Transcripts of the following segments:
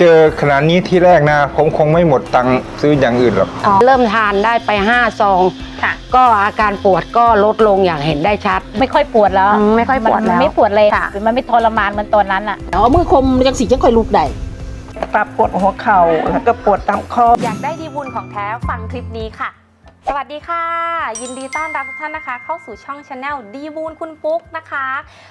เจอขนาดนี้ที่แรกนะผมคงไม่หมดตังค์ซื้ออย่างอื่นหรอกเริ่มทานได้ไป5ซองค่ะ ก็อาการปวดก็ลดลงอย่างเห็นได้ชัด ไม่ค่อยปวดแล้วอืมไม่ค่อยปวดมันแล้วไม่ปวดเลยค่ะ มันไม่ทรมานเหมือนตอนนั้นอะ เอามือคมยังสิจังค่อยลุกได้ ปรับปวดหัวเข่าแล้วก็ปวดตามข้อ อยากได้ดีบุญของแท้ฟังคลิปนี้ค่ะ สวัสดีค่ะ ยินดีต้อนรับทุกท่านนะคะ เข้าสู่ช่องชาแนลดีบูนคุณปุ๊กนะคะ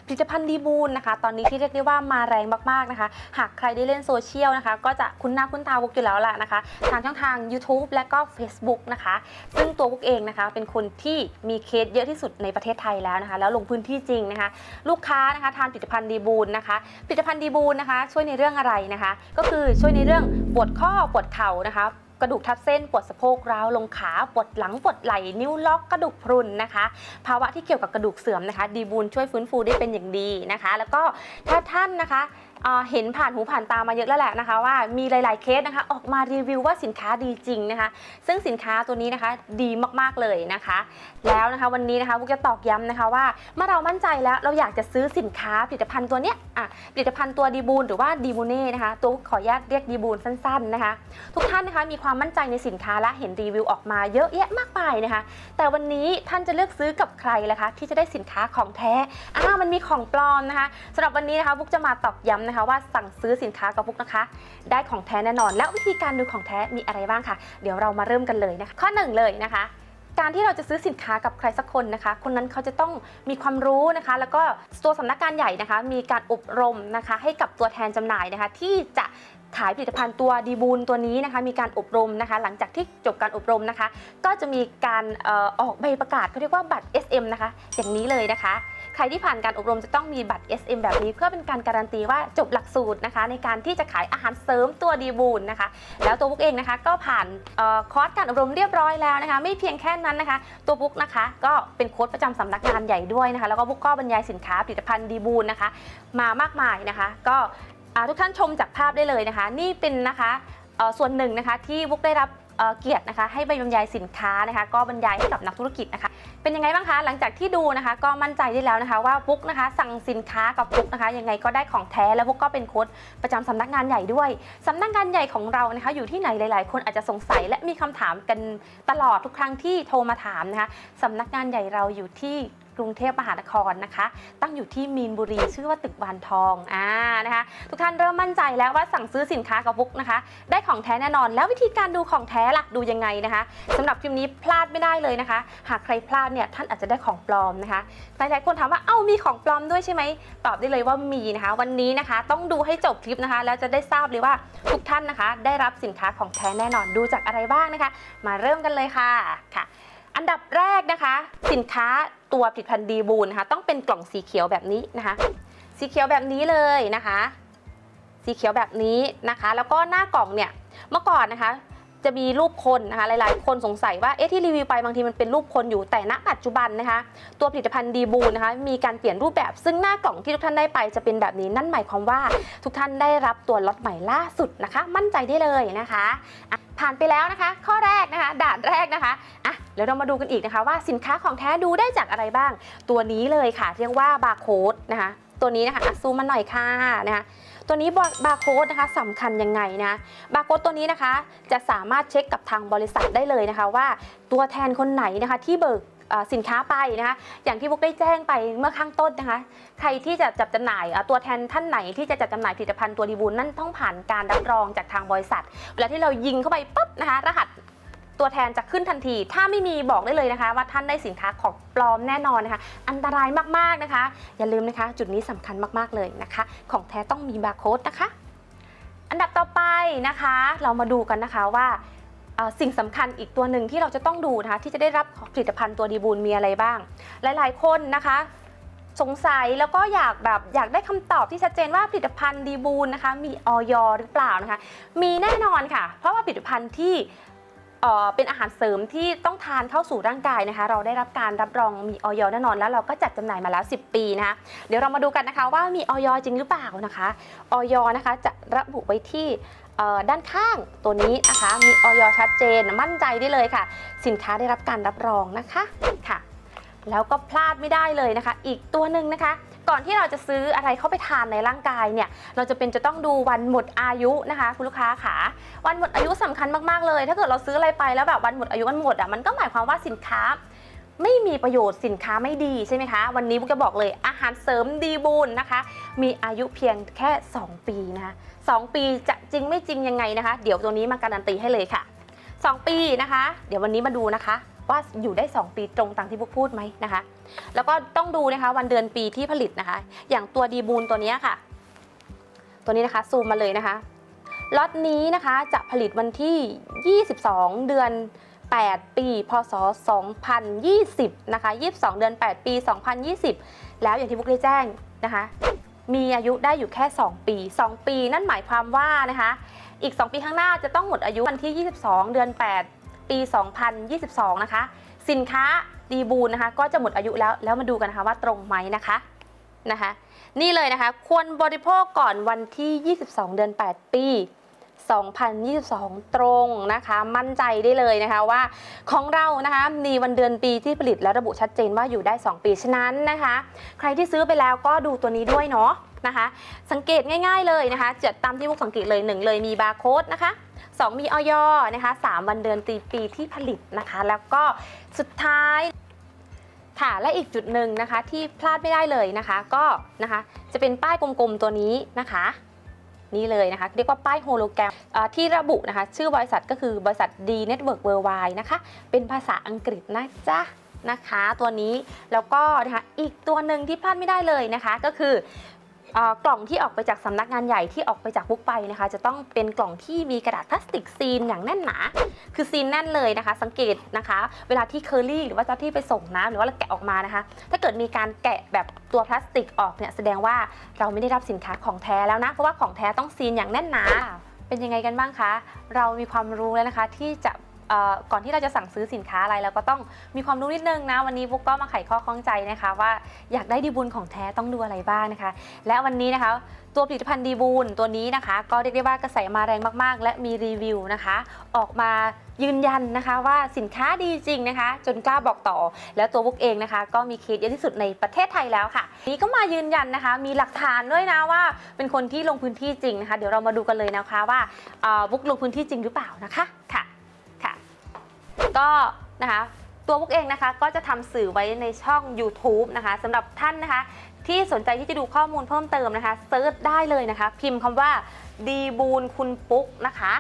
ผลิตภัณฑ์ดีบูนนะคะ ตอนนี้ที่เรียกได้ว่ามาแรงมากๆนะคะ หากใครได้เล่นโซเชียลนะคะ ก็จะคุ้นหน้าคุ้นตาบุกอยู่แล้วล่ะนะคะ ทางช่องทาง YouTube และก็ Facebook นะคะ ซึ่งตัวบุกเองนะคะ เป็นคนที่มีเคสเยอะที่สุดในประเทศไทยแล้วนะคะ แล้วลงพื้นที่จริงนะคะ ลูกค้านะคะทานผลิตภัณฑ์ดีบูนนะคะผลิตภัณฑ์ดีบูนนะคะ ช่วยในเรื่องอะไรนะคะ ก็คือช่วยในเรื่องปวดข้อปวดเข่านะคะ กระดูกทับเส้นปวดสะโพกร้าวลงขาปวดหลังปวดไหล่นิ้วล็อกกระดูกพรุนนะคะ ภาวะที่เกี่ยวกับกระดูกเสื่อมนะคะ ดีบูนช่วยฟื้นฟูได้เป็นอย่างดีนะคะ แล้วก็ถ้าท่านนะคะเห็นผ่านหูผ่านตามาเยอะแล้วแหละนะคะ ว่ามีหลาย ๆเคสนะคะ ออกมารีวิวว่าสินค้าดีจริงนะคะ ซึ่งสินค้าตัวนี้นะคะดีมากๆเลยนะคะ แล้วนะคะวันนี้นะคะพวกจะตอกย้ำนะคะว่าเมื่อเรามั่นใจแล้วเราอยากจะซื้อสินค้าผลิตภัณฑ์ตัวเนี้ยอะผลิตภัณฑ์ตัวดีบูนหรือว่าดีบูเน่นะคะ ตัวขออนุญาตเรียกดีบูนสั้น ๆนะคะ ทุกท่านนะคะมีความมั่นใจในสินค้าและเห็นรีวิวออกมาเยอะแยะมากมายนะคะ แต่วันนี้ท่านจะเลือกซื้อกับใครล่ะคะ ที่จะได้สินค้าของแท้อ้ามันมีของปลอมนะคะสำหรับวันนี้นะคะพุกจะมาตอกย้ำนะคะว่าสั่งซื้อสินค้ากับพุกนะคะ ได้ของแท้แน่นอน แล้ววิธีการดูของแท้มีอะไรบ้างคะเดี๋ยวเรามาเริ่มกันเลยนะคะข้อหนึ่งเลยนะคะการที่เราจะซื้อสินค้ากับใครสักคนนะคะ คนนั้นเขาจะต้องมีความรู้นะคะ แล้วก็ตัวสำนักงานใหญ่นะคะ มีการอบรมนะคะ ให้กับตัวแทนจำหน่ายนะคะ ที่จะขายผลิตภัณฑ์ตัวดีบูนตัวนี้นะคะ มีการอบรมนะคะ หลังจากที่จบการอบรมนะคะ ก็จะมีการออออกใบประกาศเขาเรียกว่าบัตร SM นะคะ อย่างนี้เลยนะคะ ใครที่ผ่านการอบรมจะต้องมีบัตร SM แบบนี้ เพื่อเป็นการการันตีว่าจบหลักสูตรนะคะ ในการที่จะขายอาหารเสริมตัวดีบูนนะคะ แล้วตัวบุ๊กเองนะคะก็ผ่านออคอร์สการอบรมเรียบร้อยแล้วนะคะ ไม่เพียงแค่นั้นนะคะ ตัวบุ๊กนะคะก็เป็นโค้ชประจำสำนักงานใหญ่ด้วยนะคะ แล้วก็บุ๊กก็บรรยายสินค้าผลิตภัณฑ์ดีบูนนะคะ มามากมายนะคะ ก็ทุกท่านชมจากภาพได้เลยนะคะ นี่เป็นนะคะส่วนหนึ่งนะคะที่บุ๊กได้รับ เกียรตินะคะ ให้ใบบรรยายสินค้านะคะ ก็บรรยายให้กับนักธุรกิจนะคะ เป็นยังไงบ้างคะหลังจากที่ดูนะคะ ก็มั่นใจได้แล้วนะคะ ว่าบุ๊กนะคะ สั่งสินค้ากับบุ๊กนะคะ ยังไงก็ได้ของแท้แล้วบุ๊กก็เป็นโค้ชประจำสำนักงานใหญ่ด้วยสำนักงานใหญ่ของเรานะคะ อยู่ที่ไหนหลาย ๆ คนอาจจะสงสัยและมีคำถามกันตลอดทุกครั้งที่โทรมาถามนะคะสำนักงานใหญ่เราอยู่ที่ กรุงเทพมหานครนะคะ ตั้งอยู่ที่มีนบุรีชื่อว่าตึกวานทองอ่านะคะ ทุกท่านเริ่มมั่นใจแล้วว่าสั่งซื้อสินค้ากับบุ๊กนะคะ ได้ของแท้แน่นอน แล้ววิธีการดูของแท้ล่ะดูยังไงนะคะสำหรับคลิปนี้พลาดไม่ได้เลยนะคะ หากใครพลาดเนี่ยท่านอาจจะได้ของปลอมนะคะหลายๆคนถามว่าเอ้ามีของปลอมด้วยใช่ไหมตอบได้เลยว่ามีนะคะ วันนี้นะคะ ต้องดูให้จบคลิปนะคะ แล้วจะได้ทราบเลยว่าทุกท่านนะคะ ได้รับสินค้าของแท้แน่นอนดูจากอะไรบ้างนะคะ มาเริ่มกันเลยค่ะค่ะ อันดับแรกนะคะ สินค้า ตัวผลิตภัณฑ์ดีบูลนะคะ ต้องเป็นกล่องสีเขียวแบบนี้นะคะ สีเขียวแบบนี้เลยนะคะ สีเขียวแบบนี้นะคะ แล้วก็หน้ากล่องเนี่ยเมื่อก่อนนะคะ จะมีรูปคนนะคะหลายๆ คนสงสัยว่าเอ๊ะที่รีวิวไปบางทีมันเป็นรูปคนอยู่แต่ณปัจจุบันนะคะ ตัวผลิตภัณฑ์ดีบูนนะคะมีการเปลี่ยนรูปแบบซึ่งหน้ากล่องที่ทุกท่านได้ไปจะเป็นแบบนี้นั่นหมายความว่าทุกท่านได้รับตัวล็อตใหม่ล่าสุดนะคะ มั่นใจได้เลยนะคะผ่านไปแล้วนะคะ ข้อแรกนะคะ ด่านแรกนะคะอะเดี๋ยวเรามาดูกันอีกนะคะ ว่าสินค้าของแท้ดูได้จากอะไรบ้าง ตัวนี้เลยค่ะ เรียกว่าบาร์โค้ดนะคะ ตัวนี้นะคะอะซูมมาหน่อยค่ะนะคะ ตัวนี้บาร์โค้ดนะคะสำคัญยังไงนะบาร์โค้ดตัวนี้นะคะ จะสามารถเช็คกับทางบริษัทได้เลยนะคะ ว่าตัวแทนคนไหนนะคะที่เบิกสินค้าไปนะคะอย่างที่พวกได้แจ้งไปเมื่อข้างต้นนะคะ ใครที่จะจับจำหน่ายตัวแทนท่านไหนที่จะจัดจำหน่ายผลิตภัณฑ์ตัวดีบูลนั่นต้องผ่านการรับรองจากทางบริษัท เวลาที่เรายิงเข้าไปปุ๊บนะคะ รหัส ตัวแทนจะขึ้นทันที ถ้าไม่มีบอกได้เลยนะคะ ว่าท่านได้สินค้าของปลอมแน่นอนนะคะ อันตรายมากๆนะคะ อย่าลืมนะคะ จุดนี้สำคัญมากๆเลยนะคะ ของแท้ต้องมีบาร์โค้ดนะคะ อันดับต่อไปนะคะ เรามาดูกันนะคะว่าสิ่งสำคัญอีกตัวหนึ่งที่เราจะต้องดูนะคะ ที่จะได้รับผลิตภัณฑ์ตัวดีบูลมีอะไรบ้าง หลาย ๆ คนนะคะสงสัยแล้วก็อยากแบบอยากได้คำตอบที่ชัดเจนว่าผลิตภัณฑ์ดีบูลนะคะ มีออยหรือเปล่านะคะ มีแน่นอนค่ะ เพราะว่าผลิตภัณฑ์ที่ เป็นอาหารเสริมที่ต้องทานเข้าสู่ร่างกายนะคะ เราได้รับการรับรองมีออยแน่นอนแล้วเราก็จัดจำหน่ายมาแล้ว 10 ปีนะคะเดี๋ยวเรามาดูกันนะคะว่ามีออยจริงหรือเปล่านะคะออยนะคะจะระบุไว้ที่ด้านข้างตัวนี้นะคะ มีออยชัดเจนมั่นใจได้เลยค่ะ สินค้าได้รับการรับรองนะคะค่ะ แล้วก็พลาดไม่ได้เลยนะคะ อีกตัวหนึ่งนะคะ ก่อนที่เราจะซื้ออะไรเข้าไปทานในร่างกายเนี่ย เราจะเป็นจะต้องดูวันหมดอายุนะคะ คุณลูกค้าค่ะ วันหมดอายุสำคัญมากๆเลย ถ้าเกิดเราซื้ออะไรไปแล้วแบบวันหมดอายุมันหมดอะมันก็หมายความว่าสินค้าไม่มีประโยชน์สินค้าไม่ดีใช่ไหมคะ วันนี้บุ๊กจะบอกเลยอาหารเสริมดีบูนนะคะ มีอายุเพียงแค่ 2 ปีนะคะ2ปีจะจริงไม่จริงยังไงนะคะ เดี๋ยวตัวนี้มาการันตีให้เลยค่ะ 2 ปีนะคะ เดี๋ยววันนี้มาดูนะคะ ว่าอยู่ได้ 2 ปีตรงตามที่บุ๊กพูดไหมนะคะ แล้วก็ต้องดูนะคะวันเดือนปีที่ผลิตนะคะ อย่างตัวดีบูนตัวนี้ค่ะ ตัวนี้นะคะซูมมาเลยนะคะล็อตนี้นะคะจะผลิตวันที่ 22 เดือน 8 ปี พศ 2020 นะคะ 22 เดือน 8 ปี 2020 แล้วอย่างที่บุ๊กได้แจ้งนะคะ มีอายุได้อยู่แค่ 2 ปี 2 ปี นั่นหมายความว่านะคะ อีก 2 ปีข้างหน้าจะต้องหมดอายุวันที่ 22 เดือน 8 ปี 2022 นะคะ สินค้าดีบูนนะคะ ก็จะหมดอายุแล้วแล้วมาดูกันนะคะว่าตรงไหมนะคะนะคะ นี่เลยนะคะ ควรบริโภคก่อนวันที่ 22 เดือน 8 ปี 2022 ตรงนะคะ มั่นใจได้เลยนะคะว่าของเรานะคะมีวันเดือนปีที่ผลิตแล้วระบุชัดเจนว่าอยู่ได้ 2 ปีฉะนั้นนะคะ ใครที่ซื้อไปแล้วก็ดูตัวนี้ด้วยเนาะ นะคะ สังเกตง่าย ๆเลยนะคะจะตามที่พวกสังเกตเลย 1 เลยมีบาร์โค้ดนะคะ 2 มีออยนะคะ3วันเดือนตีปีที่ผลิตนะคะ แล้วก็สุดท้ายค่ะและอีกจุดหนึ่งนะคะที่พลาดไม่ได้เลยนะคะ ก็นะคะจะเป็นป้ายกลมๆตัวนี้นะคะนี่เลยนะคะ เรียกว่าป้ายโฮโลแกรมที่ระบุนะคะ ชื่อบริษัทก็คือบริษัท D Network Worldwide นะคะ เป็นภาษาอังกฤษนะจ๊ะนะคะ ตัวนี้แล้วก็นะคะอีกตัวหนึ่งที่พลาดไม่ได้เลยนะคะ ก็คือเอ่อ กล่องที่ออกไปจากสำนักงานใหญ่ที่ออกไปจากบุ๊กไปนะคะ จะต้องเป็นกล่องที่มีกระดาษพลาสติกซีนอย่างแน่นหนา คือซีนแน่นเลยนะคะ สังเกตนะคะ เวลาที่เคอรี่หรือว่าเจ้าที่ไปส่งนะหรือว่าเราแกะออกมานะคะ ถ้าเกิดมีการแกะแบบตัวพลาสติกออกเนี่ยแสดงว่าเราไม่ได้รับสินค้าของแท้แล้วนะ เพราะว่าของแท้ต้องซีนอย่างแน่นหนาเป็นยังไงกันบ้างคะ เรามีความรู้แล้วนะคะที่จะเอ่อ ก่อนที่เราจะสั่งซื้อสินค้าอะไรเราก็ต้องมีความรู้นิดนึงนะ วันนี้บุ๊กก็มาไขข้อข้องใจนะคะ ว่าอยากได้ดีบุญของแท้ต้องดูอะไรบ้างนะคะ และวันนี้นะคะ ตัวผลิตภัณฑ์ดีบูนตัวนี้นะคะ ก็เรียกได้ว่ากระแสมาแรงมากๆ และมีรีวิวนะคะ ออกมายืนยันนะคะว่าสินค้าดีจริงนะคะ จนกล้าบอกต่อ แล้วตัวบุ๊กเองนะคะ ก็มีเคสเยอะที่สุดในประเทศไทยแล้วค่ะ นี้ก็มายืนยันนะคะ มีหลักฐานด้วยนะว่า เป็นคนที่ลงพื้นที่จริงนะคะ เดี๋ยวเรามาดูกันเลยนะคะว่าบุ๊กลงพื้นที่จริงหรือเปล่านะคะค่ะ ก็นะคะตัวบุ๊กเองนะคะก็จะทำสื่อไว้ในช่อง YouTube นะคะสำหรับท่านนะคะ ที่สนใจที่จะดูข้อมูลเพิ่มเติมนะคะเซิร์ชได้เลยนะคะ พิมพ์คำว่าดีบูนคุณปุ๊กนะคะ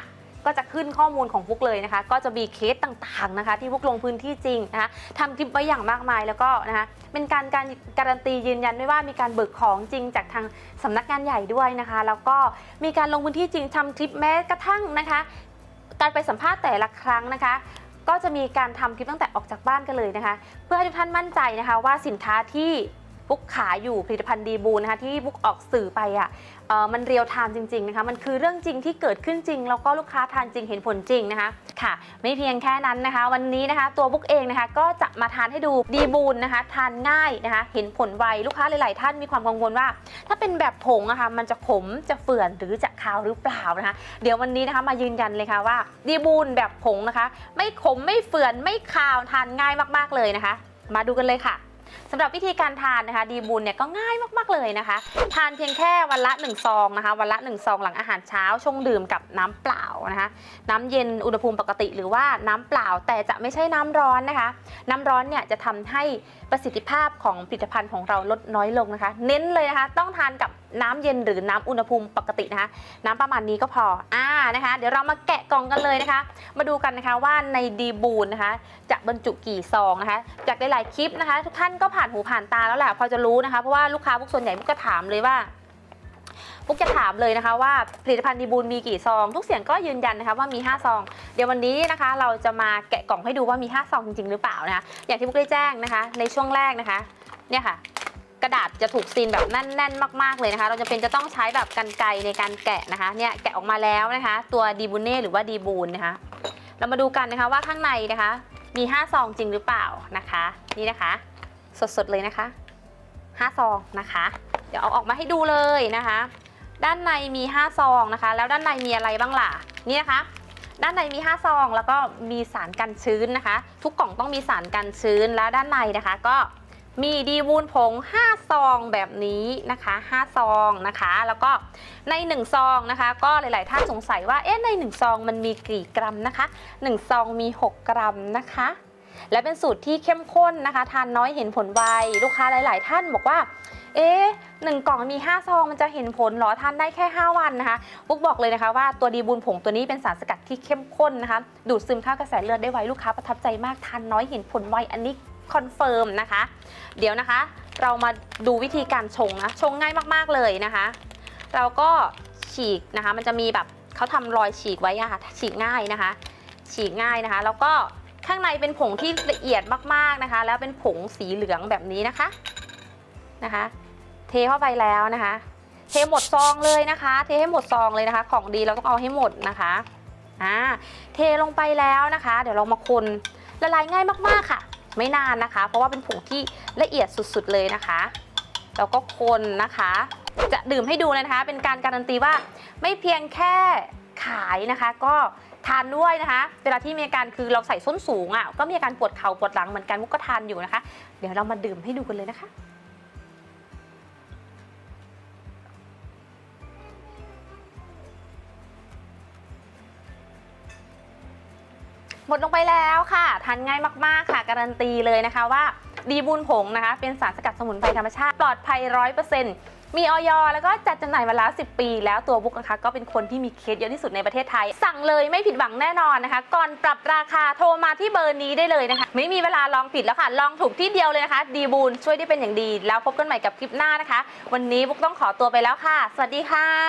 ก็จะขึ้นข้อมูลของปุ๊กเลยนะคะ ก็จะมีเคสต่างๆนะคะ ที่ปุ๊กลงพื้นที่จริงนะคะทำคลิปไว้อย่างมากมายแล้วก็นะคะเป็นการการการันตียืนยันด้วยว่ามีการเบิกของจริงจากทางสำนักงานใหญ่ด้วยนะคะ แล้วก็มีการลงพื้นที่จริงทำคลิปแม้กระทั่งนะคะ การไปสัมภาษณ์แต่ละครั้งนะคะ ก็จะมีการทำคลิปตั้งแต่ออกจากบ้านกันเลยนะคะ เพื่อให้ทุกท่านมั่นใจนะคะว่าสินค้าที่ บุ๊กขายอยู่ผลิตภัณฑ์ดีบูนนะคะที่บุ๊กออกสื่อไปอะเอ่อมันเรียลไทม์จริงๆนะคะมันคือเรื่องจริงที่เกิดขึ้นจริง แล้วก็ลูกค้าทานจริงเห็นผลจริงนะคะค่ะ ไม่เพียงแค่นั้นนะคะ วันนี้นะคะตัวบุ๊กเองนะคะก็จะมาทานให้ดูดีบูนนะคะทานง่ายนะคะเห็นผลไวลูกค้าหลายๆ ท่านมีความกังวลว่า ถ้าเป็นแบบผงอะคะมันจะขมจะเฟื่อนหรือจะคาวหรือเปล่านะคะเดี๋ยววันนี้นะคะมายืนยันเลยค่ะว่าดีบูนแบบผงนะคะ ไม่ขมไม่เฟื่อนไม่คาวทานง่ายมากๆเลยนะคะ มาดูกันเลยค่ะ สำหรับวิธีการทานนะคะดีบุญเนี่ยก็ง่ายมากๆเลยนะคะ ทานเพียงแค่วันละ1ซองนะคะวันละ1ซองหลังอาหารเช้าชงดื่มกับน้ำเปล่านะคะน้ำเย็นอุณหภูมิปกติหรือว่าน้ำเปล่าแต่จะไม่ใช่น้ำร้อนนะคะ น้ำร้อนเนี่ยจะทำให้ประสิทธิภาพของผลิตภัณฑ์ของเราลดน้อยลงนะคะ เน้นเลยนะคะ ต้องทานกับ น้ำเย็นหรือน้ำอุณหภูมิปกตินะคะ น้ำประมาณนี้ก็พออ่านะคะ เดี๋ยวเรามาแกะกล่องกันเลยนะคะ มาดูกันนะคะว่าในดีบูนนะคะ จะบรรจุกี่ซองนะคะ จากหลายๆคลิปนะคะ ทุกท่านก็ผ่านหูผ่านตาแล้วแหละพอจะรู้นะคะเพราะว่าลูกค้าพวกส่วนใหญ่พวกก็ถามเลยว่าพวกจะถามเลยนะคะว่าผลิตภัณฑ์ดีบูนมีกี่ซอง ทุกเสียงก็ยืนยันนะคะว่ามี 5 ซอง เดี๋ยววันนี้นะคะ เราจะมาแกะกล่องให้ดูว่ามี 5 ซองจริง ๆ หรือเปล่านะคะอย่างที่พวกได้แจ้งนะคะ ในช่วงแรกนะคะ เนี่ยค่ะ กระดาษจะถูกซีนแบบแน่นๆมากๆเลยนะคะ เราจะเป็นจะต้องใช้แบบกันไกในการแกะนะคะเนี่ยแกะออกมาแล้วนะคะ ตัวดีบูเน่หรือว่าดีบูนนะคะ เรามาดูกันนะคะว่าข้างในนะคะ มี 5 ซองจริงหรือเปล่านะคะ นี่นะคะ สดๆเลยนะคะ 5 ซองนะคะ เดี๋ยวเอาออกมาให้ดูเลยนะคะ ด้านในมี 5 ซองนะคะ แล้วด้านในมีอะไรบ้างล่ะนี่นะคะด้านในมี 5 ซอง แล้วก็มีสารกันชื้นนะคะ ทุกกล่องต้องมีสารกันชื้น แล้วด้านในนะคะ ก็ มีดีวูนผง 5 ซองแบบนี้นะคะ 5 ซองนะคะ แล้วก็ใน 1 ซองนะคะ ก็หลาย ๆ ท่านสงสัยว่าเอ๊ะใน 1 ซองมันมีกี่กรัมนะคะ 1 ซองมี 6 กรัมนะคะ และเป็นสูตรที่เข้มข้นนะคะ ทานน้อยเห็นผลไว ลูกค้าหลาย ๆ ท่านบอกว่า เอ๊ะหนึ่งกล่องมี 5 ซองมันจะเห็นผลเหรอทานได้แค่ 5 วันนะคะปุ๊กบอกเลยนะคะว่าตัวดีบูนผงตัวนี้เป็นสารสกัดที่เข้มข้นนะคะ ดูดซึมเข้ากระแสเลือดได้ไวลูกค้าประทับใจมากทานน้อยเห็นผลไวอันนี้ คอนเฟิร์มนะคะ เดี๋ยวนะคะ เรามาดูวิธีการชงนะ ชงง่ายมากๆเลยนะคะ เราก็ฉีกนะคะ มันจะมีแบบเขาทำรอยฉีกไว้อะค่ะ ฉีกง่ายนะคะ ฉีกง่ายนะคะ แล้วก็ข้างในเป็นผงที่ละเอียดมากๆนะคะ แล้วเป็นผงสีเหลืองแบบนี้นะคะนะคะ เทเข้าไปแล้วนะคะ เทหมดซองเลยนะคะ เทให้หมดซองเลยนะคะ ของดีเราต้องเอาให้หมดนะคะอ่าเทลงไปแล้วนะคะ เดี๋ยวเรามาคนละลายง่ายมากๆค่ะ ไม่นานนะคะ เพราะว่าเป็นผงที่ละเอียดสุดๆเลยนะคะ แล้วก็คนนะคะ จะดื่มให้ดูนะคะ เป็นการการันตีว่าไม่เพียงแค่ขายนะคะ ก็ทานด้วยนะคะ เวลาที่มีอาการคือเราใส่ส้นสูงอะก็มีอาการปวดเข่าปวดหลังเหมือนกันมุกก็ทานอยู่นะคะ เดี๋ยวเรามาดื่มให้ดูกันเลยนะคะ มดลงไปแล้วค่ะ ทานง่ายมากๆค่ะ การันตีเลยนะคะว่า ดีบุญผงนะคะ เป็นสารสกัดสมุนไพรธรรมชาติ ปลอดภัยร้อยเปอร์เซ็นต์มีออยแล้วก็จัดจำหน่ายมาแล้ว 10 ปี แล้วตัวบุ๊กนะคะ ก็เป็นคนที่มีเคสเยอะที่สุดในประเทศไทย สั่งเลยไม่ผิดหวังแน่นอนนะคะ ก่อนปรับราคาโทรมาที่เบอร์นี้ได้เลยนะคะ ไม่มีเวลาลองผิดแล้วค่ะ ลองถูกที่เดียวเลยนะคะ ดีบูนช่วยได้เป็นอย่างดี แล้วพบกันใหม่กับคลิปหน้านะคะ วันนี้บุ๊กต้องขอตัวไปแล้วค่ะ สวัสดีค่ะ